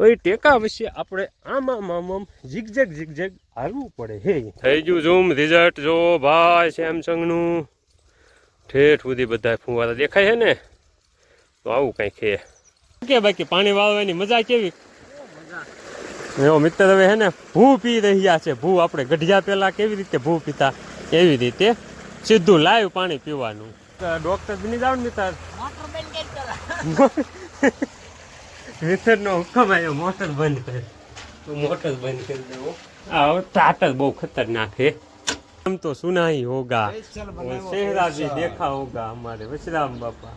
તો એ ટેકા વિશે આપણે આમાં આમ આમ ઝીગઝેગ ઝીગઝેગ હાલવું પડે હે. થઈ ગયું ઝૂમ રિઝલ્ટ જો ભાઈ સેમસંગનું ઠેઠ સુધી બધા ફુવારા દેખાય છે ને? તો આવું કંઈક છે. કે બાકી પાણી વાળવાની મજા કેવી? એવો મિત્ર હવે હે ને ભૂ પી રહ્યા છે. ભૂ આપણે ગઢિયા પહેલા કેવી રીતે ભૂ પીતા? એવી રીતે? સીધું લાઈવ પાણી પીવાનું. ડોક્ટર બની જાવ ને મિત્ર. મિત્રનો હુકમ આવ્યો મોટર બંધ કરે. તો મોટર બંધ કરી દેવો. આ હવે તાટ બહુ ખતરનાક છે. આમ તો સુનાઈ હોગા. શહેરાજી દેખા હોગા અમારે. વશરામ બાપા.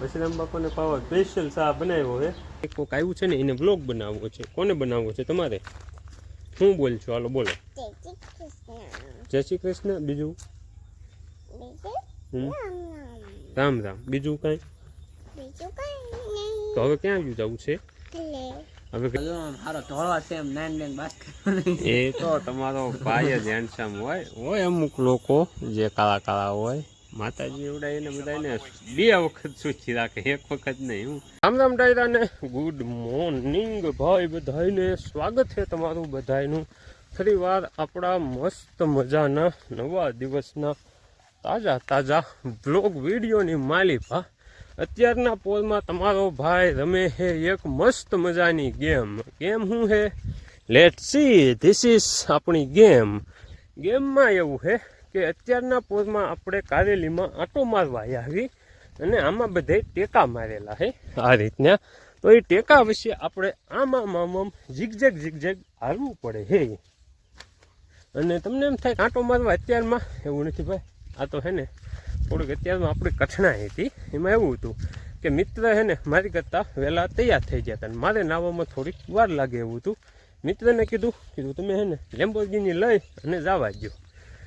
વશરામ બાપાને પાવા સ્પેશિયલ ચા બનાવ્યો હે એક કોક આવ્યું છે ને એને બ્લોગ બનાવવો છે. કોને બનાવવો છે તમારે? હું બોલ છો હાલો બોલો. જય શ્રી કૃષ્ણ. બીજું? હમ. રામ રામ. બીજું કાંઈ તો હવે ક્યાં આવ્યું જવું છે? હવે મારો ધોળો છે એમ નાન નાન બાત એ તો તમારો ભાઈ જ હેન્ડસમ હોય. હોય અમુક લોકો જે કાળા કાળા હોય. માતાજી એવડા એને બધાને બે વખત સૂચી રાખે એક વખત નહીં હું. રામ રામ ડાયરાને ગુડ મોર્નિંગ ભાઈ બધાને સ્વાગત છે તમારું બધાયનું. ફરી વાર આપણા મસ્ત મજાના નવા દિવસના તાજા તાજા બ્લોગ વિડીયોની માલિપા. અત્યારના પોલમાં તમારો ભાઈ રમે છે એક મસ્ત મજાની ગેમ. ગેમ શું છે? લેટ સી ધીસ ઇઝ આપણી ગેમ. ગેમમાં એવું છે કે અત્યારના પોલમાં આપણે કારેલીમાં આંટો મારવા આવી અને આમાં બધે ટેકા મારેલા છે આ રીતના. તો એ ટેકા વિશે આપણે આમાં આમ ઝીગઝેગ ઝીગઝેગ હાલવું પડે હે. અને તમને એમ થાય કે આંટો મારવા અત્યારમાં? એવું નથી ભાઈ. આ તો હે ને થોડીક અત્યારમાં આપણી કઠણાઈ હતી. એમાં એવું હતું કે મિત્ર છે ને, મારી કરતાં વહેલા તૈયાર થઈ ગયા હતા મારે નાવામાં થોડીક વાર લાગે એવું હતું. મિત્રને કીધું કીધું તમે હે ને લેમ્બોર્ગિની લઈ અને જવા દો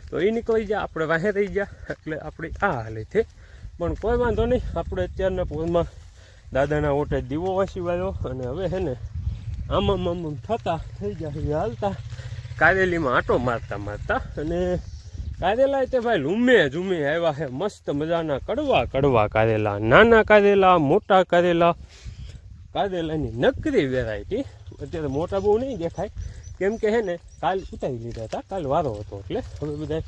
તો એ નીકળી જા આપણે વાહે રહી ગયા, એટલે આપણી આ હાલે છે. પણ કોઈ વાંધો નહીં, આપણે અત્યારના પોરમાં દાદાના ઓટે દીવો વાસી વાળ્યો અને હવે હે ને આમ આમ આમ થતા, થઈ ગયા હાલતા. કારેલીમાં આંટો મારતા મારતા અને કારેલા તે ભાઈ લૂમે ઝૂમે આવ્યા છે મસ્ત મજાના કડવા કડવા કારેલા, નાના કારેલા, મોટા કારેલા. કારેલાની નકરી વેરાયટી અત્યારે મોટા બહુ નહીં દેખાય. કેમ કે હે ને, કાલ ઉતારી લીધા હતા, કાલ વારો હતો એટલે હવે બધા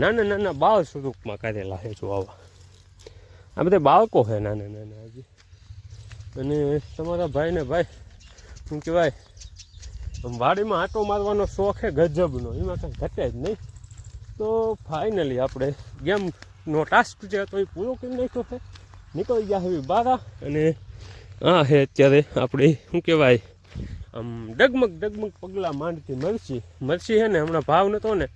નાના નાના બાળ સ્વરૂપમાં કારેલા છે જો આવા. આ બધા બાળકો છે નાના નાના હજી. અને તમારા ભાઈને ભાઈ, શું કહેવાય વાડીમાં આંટો મારવાનો શોખ છે ગજબનો, એમાં કાંઈ ઘટે જ નહીં. તો ફાઇનલી આપણે ગેમનો ટાસ્ક જે હતો એ પૂરો કરી નાખ્યો છે. નીકળી ગયા હવે બારા અને આ હે અત્યારે આપણે શું કહેવાય, આમ ડગમગ ડગમગ પગલાં માંડતી મરચી. મરચી છે ને હમણાં ભાવ નહોતો ને,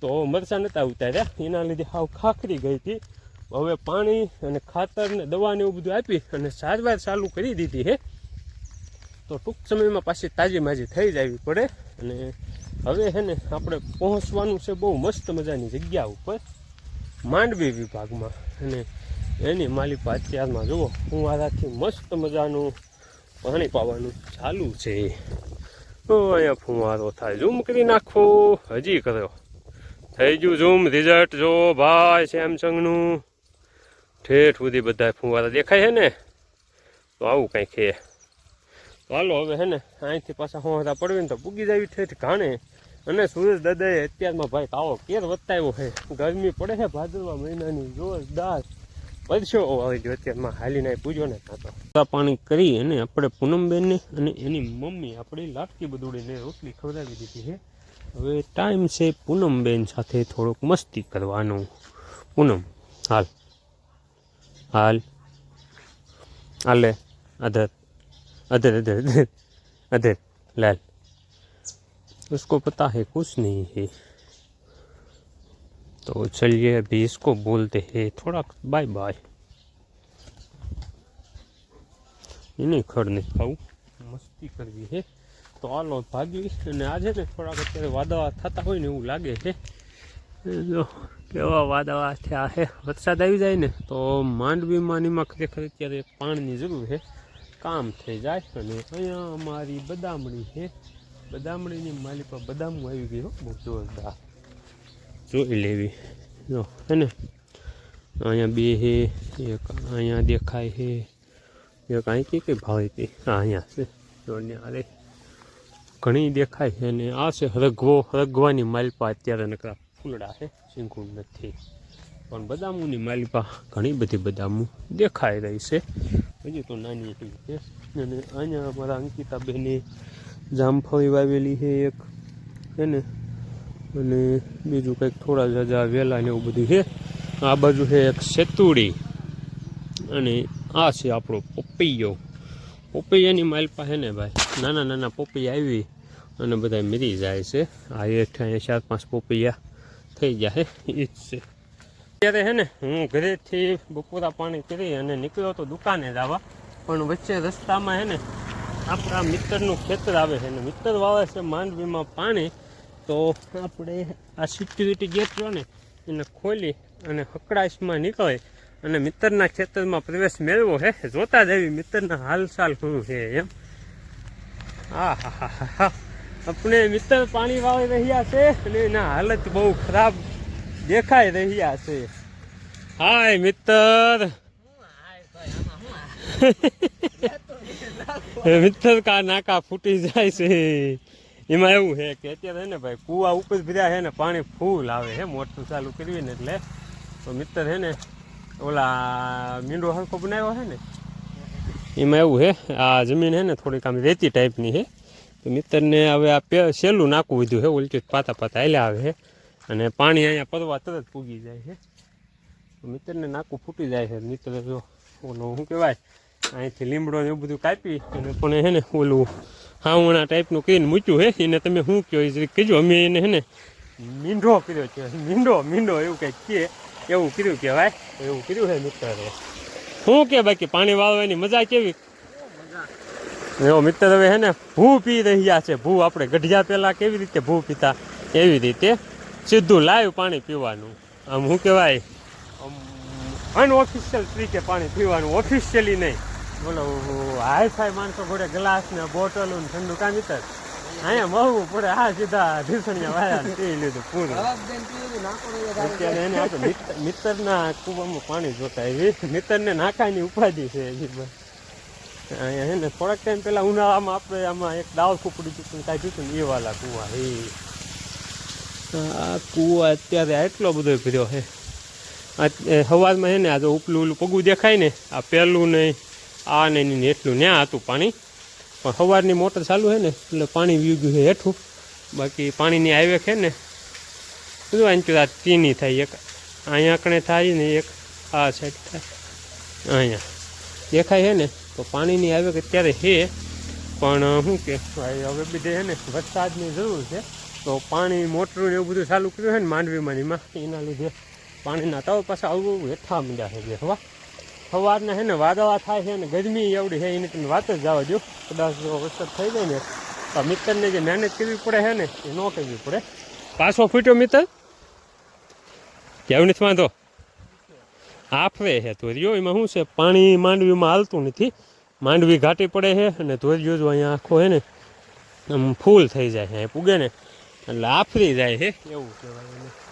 તો મરચાં નહોતા ઉતાર્યા. એના લીધે હાવ ખાખરી ગઈ હતી. હવે પાણી અને ખાતર ને દવા ને એવું બધું આપી અને સારવાર ચાલુ કરી દીધી હે તો ટૂંક સમયમાં પાછી તાજી માજી થઈ જવી પડે અને હવે છે ને આપણે પહોંચવાનું છે બહુ મસ્ત મજાની જગ્યા ઉપર, માંડવી વિભાગમાં. અને એની માલિક અત્યારમાં જુઓ ફુવારાથી મસ્ત મજાનું પાણી પાવાનું ચાલુ છે. તો અહીંયા ફુવારો થાય. ઝૂમ કરી નાખો. હજી કર્યો. થઈ ગયું ઝૂમ. રિઝલ્ટ જો ભાઈ સેમસંગનું. ઠેઠ સુધી બધા ફુવારા દેખાય છે ને? તો આવું કંઈક છે તો હાલો, હવે હે ને અહીંથી પાછા હોતા પડવે ને તો પૂગી જાવી ઠેઠ ઘાણે. અને સુરેશ દાદાએ અત્યારમાં ભાઈ કાવો કેર વધતાવ્યો છે. ગરમી પડે છે ભાદરવા મહિનાની, જોરદાર. પરસેવો આવી ગયો અત્યારમાં હાલી નાય પૂજો ને તો પાણી કરી અને આપણે પૂનમબેનને અને એની મમ્મી આપણી લાટકી બદોડીને રોટલી ખવડાવી દીધી છે. હવે ટાઈમ છે પૂનમબેન સાથે થોડોક મસ્તી કરવાનો. પૂનમ, હાલ. હાલ. હાલે. અધર અધર અધર. અધર, લાલ. उसको पता है कुछ नहीं है तो चलिए अभी इसको बोलते हैं थोड़ा बाय बाय એને ખડ નહીં ખાવું મસ્તી કરવી છે તો હાલો ભાગી અને આજે ને થોડાક અત્યારે વાદળા થતા હોય ને એવું લાગે છે જો કેવા વાદળા થયા છે વરસાદ આવી જાય ને તો માંડવીમાં નીમાં ખરેખર અત્યારે પાણીની જરૂર છે કામ થઈ જાય અને અહીંયા અમારી બદામણી છે બદામણીની માલી પર બદામું આવી ગયો બહુ જોરદાર. જોઈ લેવી. જો, હે ને? અહીંયા બે હે, એક અહીંયા દેખાય છે એક અહીં કઈ કઈ ભાવ હતી? હા, અહીંયા છે. જો ને ઘણી દેખાય છે અને આ છે રઘવો, રઘવાની માલપા અત્યારે નકરા ફૂલડા છે સિંગું નથી. પણ બદામુની માલપા ઘણી બધી બદામુ દેખાઈ રહી છે. હજી તો નાની એવી છે અને અહીંયા અમારા અંકિતાબેને જામફળી વાવેલી છે એક છે ને? અને બીજું કંઈક થોડા જાજા વેલા ને એવું બધું છે. આ બાજુ છે એક સેતુડી. અને આ છે આપણો પપૈયો. પપૈયાની માલપા છે ને ભાઈ? નાના નાના પપૈયા આવી અને બધા મરી જાય છે. આ હેઠ અહીંયા ચાર પાંચ પપૈયા થઈ જાય એ જ છે. અત્યારે છે ને હું ઘરેથી બપોરા પાણી કરી અને નીકળ્યો તો દુકાને જ આવા. પણ વચ્ચે રસ્તામાં છે ને આપણા મિત્રનું ખેતર આવે છે અને મિત્ર વાવે છે માંડવીમાં પાણી તો આપણે આ સિક્યુરિટી ગેટ રહ્યો ને એને ખોલી અને હકડાશમાં નીકળે અને મિત્રના ખેતરમાં પ્રવેશ મેળવો છે જોતા જ એવી મિત્રના હાલચાલ શું છે એમ. હા હા હા હા. આપણે મિત્ર પાણી વાવી રહ્યા છે અને એના હાલત બહુ ખરાબ દેખાઈ રહ્યા છે. હાય મિત્ર. મિત્ર કા નાકા ફૂટી જાય છે. એમાં એવું છે કે અત્યારે છે ને ભાઈ, કુવા ઉપર ભર્યા છે ને, પાણી ફૂલ આવે છે મોટર ચાલુ કરવી ને એટલે. તો મિત્ર છે ને, ઓલા મીંડો હરખો બનાવ્યો છે ને, એમાં એવું છે, આ જમીન છે ને થોડીક આમ રેતી ટાઈપની છે. તો મિત્રને હવે આ પે સહેલું નાખવું વધ્યું છે, ઉલટી પાતા પાતા હાલ્યા આવે છે. અને પાણી અહીંયા પરવા તરત પૂગી જાય છે. તો મિત્રને નાકું ફૂટી જાય છે. મિત્ર જો, ઓલો શું કહેવાય? અહીંથી લીમડો ને એવું બધું કાપી અને પણ હે ને ઓલું હાવણા ટાઈપનું કહીને મૂક્યું હે એને તમે શું કહો એ જરીક અમે એને હે ને મીંઢો કર્યો છે. મીંઢો મીંઢો એવું કંઈક કહે. એવું કર્યું કહેવાય. એવું કર્યું હે મિત્ર શું કે બાકી? પાણી વાળવાની મજા કેવી? એવો મિત્ર હવે હે ને ભૂ પી રહ્યા છે. ભૂ આપણે ગઢિયા પહેલાં કેવી રીતે ભૂ પીતા? એવી રીતે સીધું લાઈવ પાણી પીવાનું. આમ શું કહેવાય? અનઓફિશિયલ તરીકે પાણી પીવાનું. ઓફિશિયલી નહીં. બોલો હાઈ ફાઈ માણસો ઘોડે ગ્લાસ ને બોટલ ને ઠંડુ કામ મિત્ર અહીંયા મહુ પડે, આ સીધા ઢીસણિયા વાયા ને પી લીધું પૂરું. અત્યારે એને આપણે મિત્ર મિત્રના કૂવામાં પાણી જોતા એવી મિત્રને નાખાની ઉપાધિ છે એવી. અહીંયા એને થોડાક ટાઈમ પહેલા ઉનાળામાં આપણે આમાં એક દાવ કુપડી ચૂકણી કાઢ્યું હતું ને એ વાલા કુવા એ આ કુવા અત્યારે એટલો બધો ભર્યો છે. સવારમાં છે ને, આ જો ઉપલું ઓલું પગું દેખાય ને, આ પહેલું નહીં આ ને એટલું ન્યા હતું પાણી. પણ સવારની મોટર ચાલુ છે ને, એટલે પાણી વી ગયું છે હેઠું. બાકી પાણીની આવે છે ને બધું અહીં આ તીની થાય એક. અહીંયા કણે થાય ને એક, આ સાઈડ થાય. અહીંયા. દેખાય છે ને, તો પાણીની આવે કે અત્યારે છે પણ શું કે, ભાઈ, હવે બધે છે ને, વરસાદની જરૂર છે. તો પાણી, મોટરું એવું બધું ચાલુ કર્યું છે ને માંડવીમાં ને એમાં. એના લીધે પાણીના તાવ પાછા આવું હેઠા મીડા છે હવા સવારના છે ને વાદળા થાય છે ને ગરમી એવડી છે, એની તમે વાત જ જવા દો કદાચ જો વરસાદ થઈ જાય ને, તો મિત્રને જે મહેનત કરવી પડે છે ને, એ ન કરવી પડે. પાછો ફૂટ્યો મિત્ર કેવું નથી વાંધો? આફરે છે ધોરીઓ, એમાં શું છે? પાણી માંડવીમાં હાલતું નથી. માંડવી ઘાટી પડે છે અને ધોરીઓ જો અહીંયા આખો છે ને, આમ ફૂલ થઈ જાય છે પૂગે ને. એટલે આફરી જાય છે, એવું કહેવાય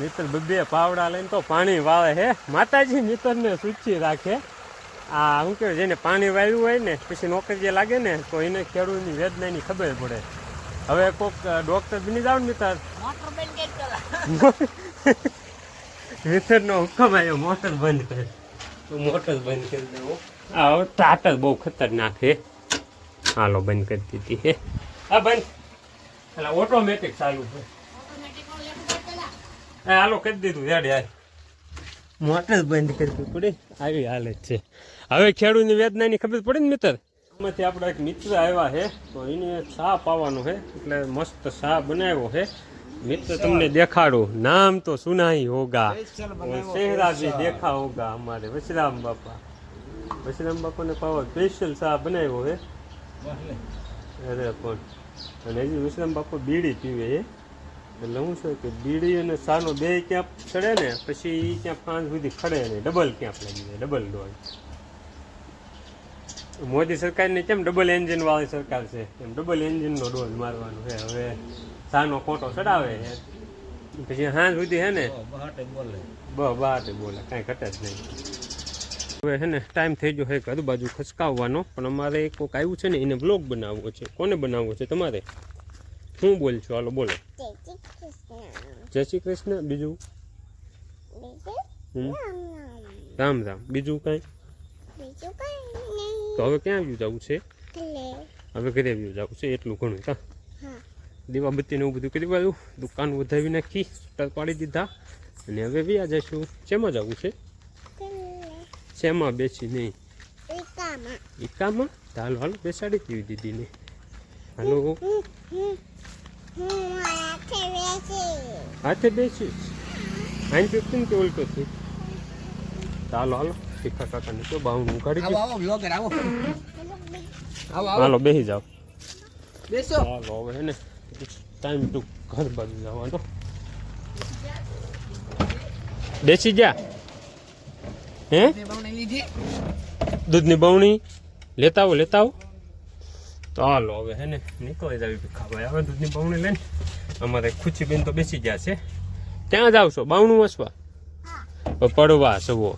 મિત્ર બબે પાવડા લઈને તો પાણી વાવે હે. માતાજી મિત્રને સૂચી રાખે. આ શું કહેવાય જેને પાણી વાવ્યું હોય ને પછી નોકરીએ લાગે ને તો એને ખેડૂતની વેદનાની ખબર પડે. હવે કોઈક ડૉક્ટર બની જાવ ને મિત્ર મિત્રનો હુકમ આવ્યો મોટર બંધ કરે. મોટર બંધ કરી દેવો આ હવે ટાટર બહુ ખતરનાક છે હાલો બંધ કરી દીધી હે. આ બંધ. એટલે ઓટોમેટિક ચાલુ છે હાલો કરી દીધું રેડી હાલ. મોટર બંધ કરવી પડે. આવી હાલત છે. હવે ખેડૂતની વેદનાની ખબર પડે ને મિત્ર? એમાંથી આપણા એક મિત્ર આવ્યા છે તો એને સા પાવાનું છે એટલે મસ્ત સા બનાવ્યો છે. મિત્ર તમને દેખાડું. નામ તો સુનાઈ હોગા. શહેરાજી દેખા હોગા અમારે વશરામ બાપા. વશરામ બાપાને પાવા સ્પેશિયલ શા બનાવ્યો છે. અરે પણ અને હજી વિશ્રામ બાપુ બીડી પીવે છે. એટલે શું છે કે બીડી અને સાનો બે ક્યાંક ચડે ને પછી એ ક્યાં પાંચ સુધી ખડે નહીં ડબલ ક્યાંક લાગી જાય ડબલ ડોલ મોદી સરકારની કેમ ડબલ એન્જિન વાળી સરકાર છે? એમ ડબલ એન્જિનનો ડોલ મારવાનો છે. હવે સાનો ખોટો ચડાવે છે. પછી સાંજ સુધી છે ને? બ બાટે બોલે. કાંઈ ઘટે જ નહીં. હવે હે ને ટાઈમ થઈ ગયો છે ઘર બાજુ ખસકાવવાનો પણ અમારે કોઈક આવ્યું છે ને એને બ્લોગ બનાવવો છે. કોને બનાવવો છે તમારે? હું બોલ. છું હાલો બોલો જય શ્રી કૃષ્ણ. બીજું? રામ રામ બીજું કાંઈ? તો હવે ક્યાં આવ્યું જવું છે? હવે ઘરે આવ્યું જવું છે એટલું ઘણું કા દીવાબત્તીને એવું બધું કરી વાળું દુકાન વધાવી નાખી સ્ટર પાડી દીધા અને હવે વ્યા જઈશું. શેમાં જવું છે? શેમાં બેસી નહીં હાલ હાલ હાલો બેસાડી દીધી દીદીને. હાલો. હાથે બેસીશ. આઈન ફિફ્ટીન કે ઉલટોથી તો હાલો. હાલો શીખા કાકાને તો બાવનું કાઢી આવો આવો વ્લોગર આવો. આવો આવો. હાલો બેસી જાઓ. બેસો. ચાલો હવે હે ને ટાઈમ ટુ ઘર બાજુ જવાનો. બેસી જા. હે? દૂધની બવણી લેતા આવો લેતા આવો. તો હાલો હવે હે ને નીકળી જાવી ભીખાભાઈ. હવે દૂધની બાવણી લઈને અમારે ખુચીબેન તો બેસી ગયા છે. ત્યાં જાવ છો બાવણું વસવા. પડવા સવો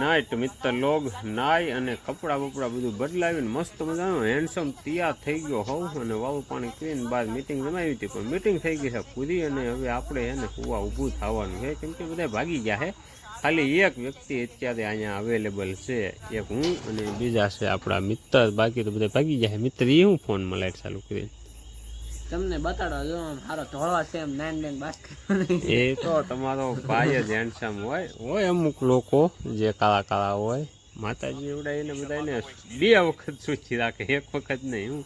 નાઈટ મિત્ર લોગ નાઈ અને કપડાં બપડા બધું બદલાવીને મસ્ત મજાનું હેન્ડસમ તૈયાર થઈ ગયો હોવ અને વાવું પાણી કરીને બાદ મિટિંગ જમાવી હતી. પણ મિટિંગ થઈ ગઈ છે પૂરી અને હવે આપણે એને કુવા ઊભું થવાનું છે. કેમ કે બધા ભાગી ગયા છે. ખાલી એક વ્યક્તિ અત્યારે અહીંયા અવેલેબલ છે એક હું અને બીજા છે આપણા મિત્ર બાકી તો બધા ભાગી જાય. મિત્ર એ હું ફોનમાં લાઈટ ચાલુ કરી? તમને બતાડો જો મારો ધોળા છે એમ નાન નાન બાસ્ક એ તો તમારો ભાઈ જ હેન્ડસમ હોય. હોય અમુક લોકો જે કાળા કાળા હોય. માતાજી એવડા એને બધાને બે વખત સૂચી રાખે. એક વખત નહીં હું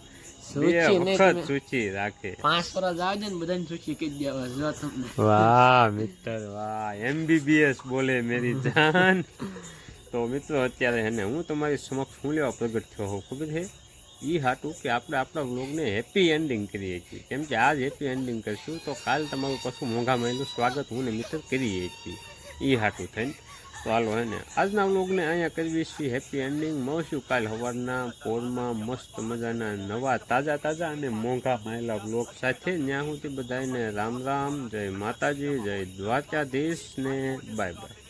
વખત સૂચી રાખે. પાંચ વર્ષ આવજો ને બધાને સૂચી કહી દેવા. જો તમને. વાહ મિત્ર વાહ. એમબીબીએસ બોલે મેરી જાન. તો મિત્રો અત્યારે હે હું તમારી સમક્ષ હું લેવા પ્રગટ થયો હોઉં ખબર છે? એ હાટું કે આપણે આપણા વ્લોગને હેપી એન્ડિંગ કરીએ છીએ. કેમ કે આજ હેપી એન્ડિંગ કરશું તો કાલ તમારું કશું મોંઘા મહિનું સ્વાગત હું ને મિત્ર કરીએ છીએ. એ હાટું થઈને. હાલો હે ને. આજના વ્લોગને અહીંયા કરવી છીએ હેપી એન્ડિંગ મળશું કાલ સવારના પોરમાં મસ્ત મજાના નવા, તાજા તાજા અને મોંઘા માયેલા વ્લોગ સાથે. ત્યાં સુધી બધાને રામ રામ, જય માતાજી, જય દ્વારકાધીશ ને બાય બાય